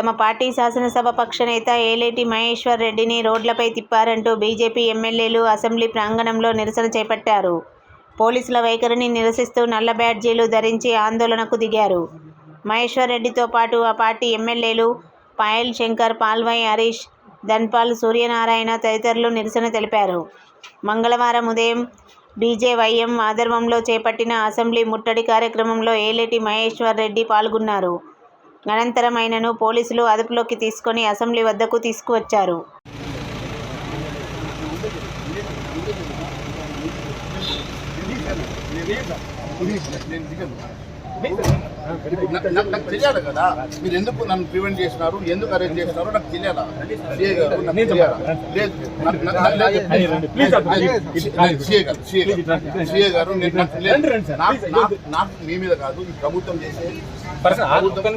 తమ పార్టీ శాసనసభ పక్ష నేత ఏలేటి మహేశ్వర్ రెడ్డిని రోడ్లపై తిప్పారంటూ బీజేపీ ఎమ్మెల్యేలు అసెంబ్లీ ప్రాంగణంలో నిరసన చేపట్టారు. పోలీసుల వైఖరిని నిరసిస్తూ నల్ల బ్యాడ్జీలు ధరించి ఆందోళనకు దిగారు. మహేశ్వర్ రెడ్డితో పాటు ఆ పార్టీ ఎమ్మెల్యేలు పాయల్ శంకర్ పాల్వై హరీష్ ధన్పాల్ సూర్యనారాయణ తదితరులు నిరసన తెలిపారు. మంగళవారం ఉదయం బీజేవైఎం ఆధర్వంలో చేపట్టిన అసెంబ్లీ ముట్టడి కార్యక్రమంలో ఏలేటి మహేశ్వర్ రెడ్డి పాల్గొన్నారు. అనంతరం ఆయనను పోలీసులు అదుపులోకి తీసుకొని అసెంబ్లీ వద్దకు తీసుకువచ్చారు. నాకు తెలియాలి కదా. మీరు ఎందుకు నన్ను ప్రివెంట్ చేసినారు? ఎందుకు అరెస్ట్ చేసినారు నాకు తెలియాలా? సిఏ గారు నాకు మీ మీద కాదు ఈ ప్రభుత్వం చేసే ప్రభుత్వం